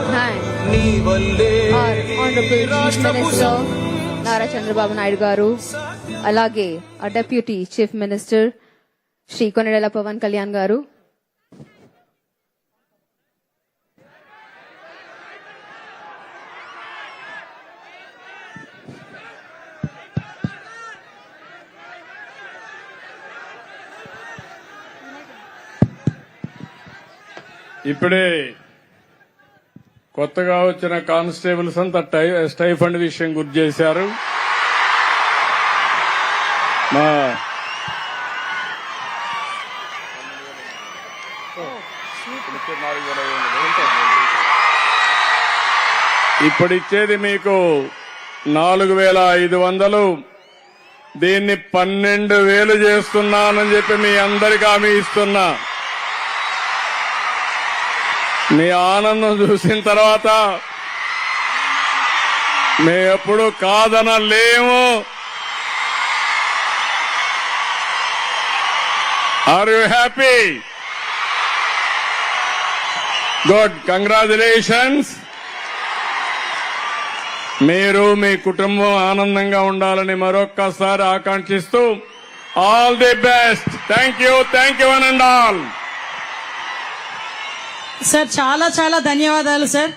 our Honorable Chief Minister Nara Chandrababu Naidu గారు అలాగే ఆ deputy chief minister Shri Konidela Pawan Kalyan గారు. ఇప్పుడే కొత్తగా వచ్చిన కానిస్టేబుల్స్ అంతా టై- స్టైఫండ్ విషయం గుర్తు చేశారు. మా ఇప్పుడు ఇచ్చేది మీకు నాలుగు వేల ఐదు వందలు. దీన్ని పన్నెండు వేలు చేస్తున్నానని చెప్పి మీ అందరికీ హామీ ఇస్తున్నా. మీ ఆనందం చూసిన తర్వాత మేము ఎప్పుడు కాదనలేము. Are you happy good congratulations మీరు మీ కుటుంబం ఆనందంగా ఉండాలని మరొక్కసారి ఆకాంక్షిస్తూ all the best thank you thank you and all sir చాలా చాలా ధన్యవాదాలు సార్.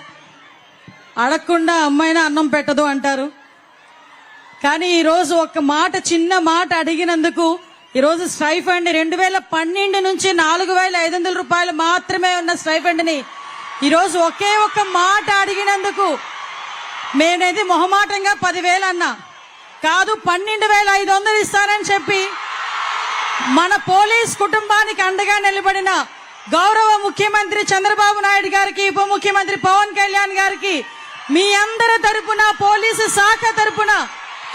అడగకుండా అమ్మాయిన అన్నం పెట్టదు అంటారు. కానీ ఈరోజు ఒక మాట చిన్న మాట అడిగినందుకు ఈరోజు స్టైఫండ్ రెండు వేల పన్నెండు నుంచి నాలుగు వేల ఐదు వందల రూపాయలు మాత్రమే ఉన్న స్టైఫండ్ని ఈరోజు ఒకే ఒక మాట అడిగినందుకు మేనేది మొహమాటంగా పదివేలు అన్నా. కాదు పన్నెండు వేల ఐదు వందలు ఇస్తానని చెప్పి మన పోలీస్ కుటుంబానికి అండగా నిలబడిన గౌరవ ముఖ్యమంత్రి చంద్రబాబు నాయుడు గారికి ఉప ముఖ్యమంత్రి పవన్ కళ్యాణ్ గారికి మీ అందరి తరపున పోలీసు శాఖ తరపున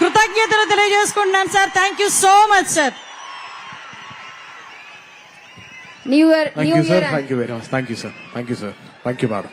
కృతజ్ఞతలు తెలియజేసుకుంటున్నాను sir thank you so much sir new year. Year Thank you very much. Thank you, sir. Thank you, sir. Thank you, madam.